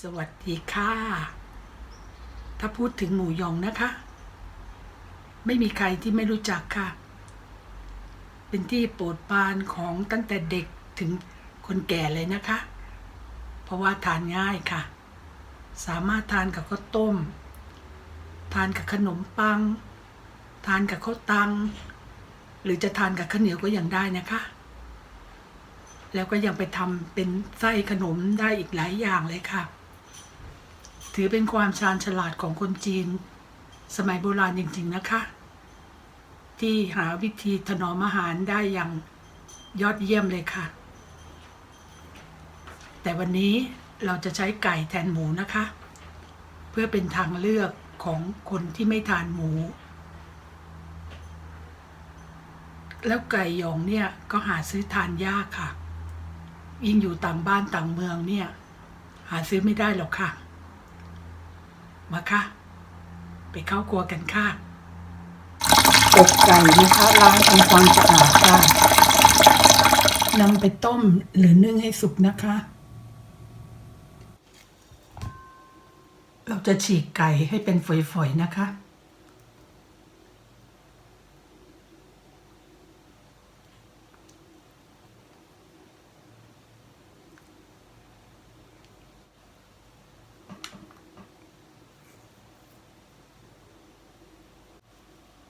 สวัสดีค่ะ ถ้าพูดถึงหมูยองนะคะ ไม่มีใครที่ไม่รู้จักค่ะ เป็นที่โปรดปรานของตั้งแต่เด็กถึงคนแก่เลยนะคะ เพราะว่าทานง่ายค่ะ สามารถทานกับข้าวต้ม ทานกับขนมปัง ทานกับข้าวตัง หรือจะทานกับข้าวเหนียวก็ยังได้นะคะ แล้วก็ยังไปทำเป็นไส้ขนมได้อีกหลายอย่างเลยค่ะ ถือเป็นความชาญฉลาดของคนจีน สมัยโบราณจริง ๆนะคะ ที่หาวิธีถนอมอาหารได้อย่างยอดเยี่ยมเลยค่ะ แต่วันนี้เราจะใช้ไก่แทนหมูนะคะ เพื่อเป็นทางเลือกของคนที่ไม่ทานหมู แล้วไก่ยองเนี่ยก็หาซื้อทานยากค่ะ ยิ่งอยู่ต่างบ้านต่างเมืองเนี่ย หาซื้อไม่ได้หรอกค่ะ มาค่ะ ไปเข้าครัวกันค่ะอกไก่นะคะล้างทำความสะอาดค่ะนำไปต้มหรือนึ่งให้สุกนะคะ เราจะฉีกไก่ให้เป็นฝอยๆนะคะ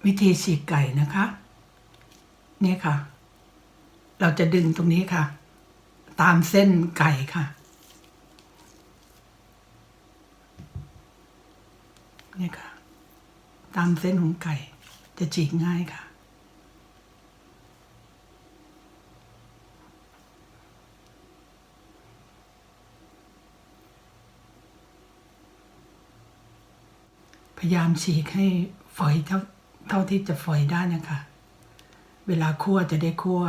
วิธีฉีกไก่นะคะ เนี่ยค่ะ เราจะดึงตรงนี้ค่ะ ตามเส้นไก่ค่ะ เนี่ยค่ะ ตามเส้นของไก่ จะฉีกง่ายค่ะพยายามฉีกให้ฝอยเท่า เท่าที่จะฝอยได้นะคะ เวลาคั่วจะได้คั่ว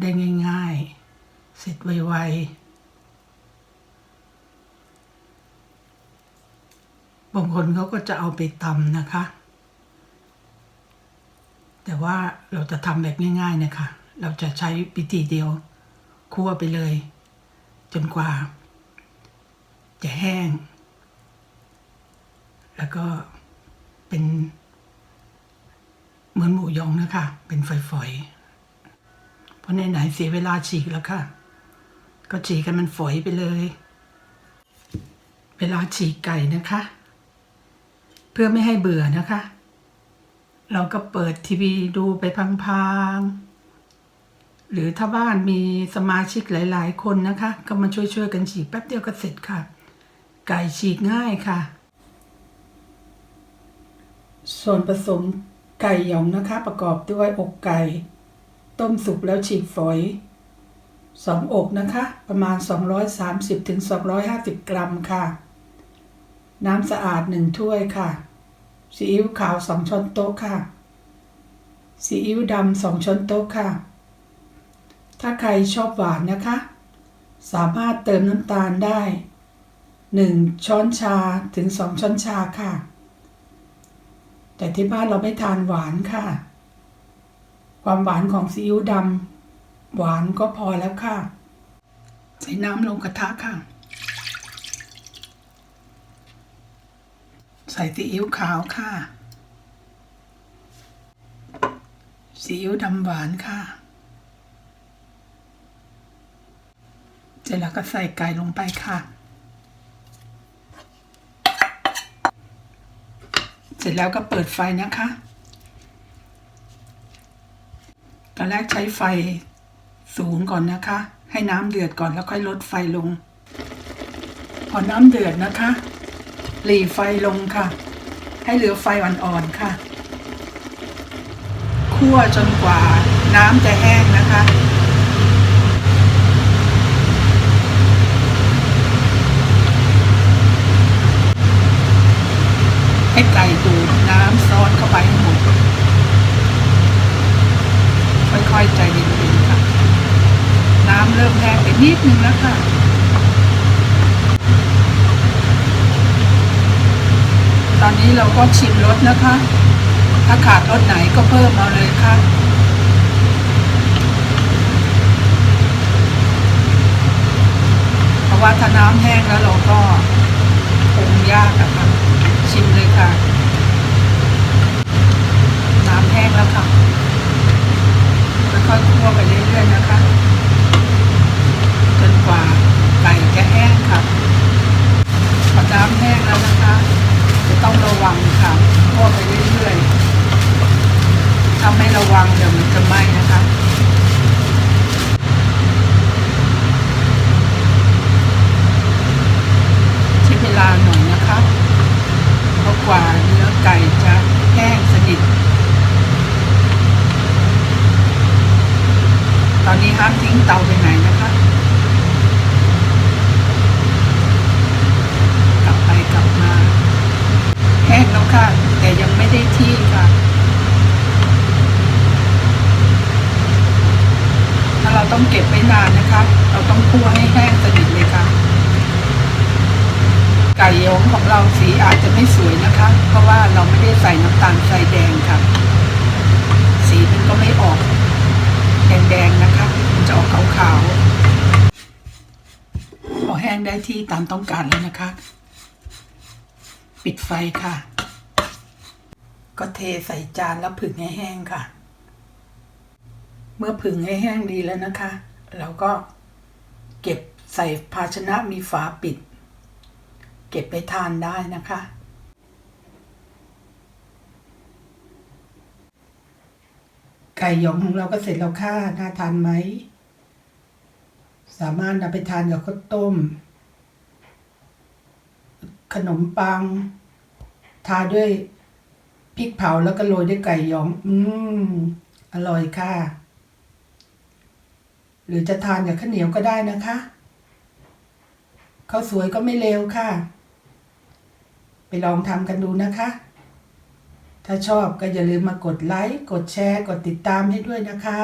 ได้ง่าย ๆ เสร็จไวๆบางคนเขาก็จะเอาไปตำนะคะ แต่ว่าเราจะทำแบบง่ายๆนะคะ เราจะใช้วิธีเดียวคั่วไปเลย จนกว่า จะแห้ง แล้วก็ เป็น เหมือนหมูยองนะคะ เป็นฝอยๆเพราะไหนๆเสียเวลาฉีกแล้วค่ะ ก็ฉีกกันมันฝอยไปเลย เวลาฉีกไก่นะคะ เพื่อไม่ให้เบื่อนะคะ เราก็เปิดทีวีดูไปพังๆ หรือถ้าบ้านมีสมาชิกหลาย ๆ คนนะคะ ก็มาช่วยๆกันฉีกแป๊บเดียวก็เสร็จค่ะ ไก่ฉีกง่ายค่ะ ส่วนผสมไก่หยองนะคะประกอบด้วยอกไก่ ต้มสุกแล้วฉีกฝอยสองอกนะคะ ประมาณ 230ถึง250 กรัมค่ะ น้ำสะอาด 1 ถ้วยค่ะ ซีอิ๊วขาว 2 ช้อนโต๊ะค่ะ ซีอิ๊วดำ 2 ช้อนโต๊ะค่ะ ถ้าใครชอบหวานนะคะ สามารถเติมน้ำตาลได้ 1 ช้อนชาถึง 2 ช้อนชาค่ะ แต่ที่บ้านเราไม่ทานหวานค่ะ ความหวานของซีอิ๊วดำหวานก็พอแล้วค่ะ ใส่น้ำลงกระทะค่ะ ใส่ซีอิ๊วขาวค่ะซีอิ๊วดำหวานค่ะเสร็จแล้วก็ใส่ไก่ลงไปค่ะ สร็จแล้วก็เปิดไฟนะคะ ตอนแรกใช้ไฟสูงก่อนนะคะ ให้น้ำเดือดก่อนแล้วค่อยลดไฟลง พอน้ำเดือดนะคะ หลีไฟลงค่ะ ให้เหลือไฟอ่อนๆค่ะ คั่วจนกว่าน้ำจะแห้งนะคะ ให้ไก่ดูดน้ำซ้อนเข้า ไปให้หมดค่อยๆใจเย็นๆค่ะ น้ำเริ่มแห้งไปนิดนึงแล้วค่ะตอนนี้เราก็ชิมรสนะคะ ถ้าขาดรสไหนก็เพิ่มเอาเลยค่ะพราะว่าถ้าน้ำแห้งแล้วเราก็คงยากอะค่ะชิมเลยค่ะ น้ำแห้งแล้วค่ะค่อยๆคั่ วไปเรื่อยๆนะคะจนกว่าไก่จะแห้งค่ะพอน้ำแห้งแล้วนะคะ จะต้องระวังค่ะคั่วไปเรื่อยๆถ้าไม่ระวังเดี๋ยวมันจะไหม้นะคะใช้เวลาหน่อยนะคะเพราะกว่าเนื้อไก่จะแห้งสนิท ตอนนี้ห้ามทิ้งเตาไปไหนนะคะกลับไปกลับมาแห้งแล้วค่ะ แต่ยังไม่ได้ที่ค่ะ ถ้าเราต้องเก็บไว้นานนะคะ เราต้องคั่วให้แห้งสนิทเลยค่ะ ไก่ยงของเราสีอาจจะไม่สวยนะคะ เพราะว่าเราไม่ได้ใส่น้ำตาลใส่แดงค่ะ สีมันก็ไม่ออก แดงๆนะคะมันจะออกขาวๆพอแห้งได้ที่ตามต้องการแล้วนะคะ ปิดไฟค่ะ ก็เทใส่จานแล้วผึ่งให้แห้งค่ะ เมื่อผึ่งให้แห้งดีแล้วนะคะเราก็เก็บใส่ภาชนะมีฝาปิด เก็บไปทานได้นะคะ ไก่หยองของเราก็เสร็จแล้วค่ะน่าทานไหม สามารถนำไปทานกับข้าวต้ม ขนมปัง ทาด้วยพริกเผาแล้วก็โรยด้วยไก่หยอง อืม อร่อยค่ะ หรือจะทานกับข้าวเหนียวก็ได้นะคะข้าวสวยก็ไม่เลวค่ะ ไปลองทำกันดูนะคะ ถ้าชอบก็อย่าลืมมากดไลค์ กดแชร์ กดติดตามให้ด้วยนะคะ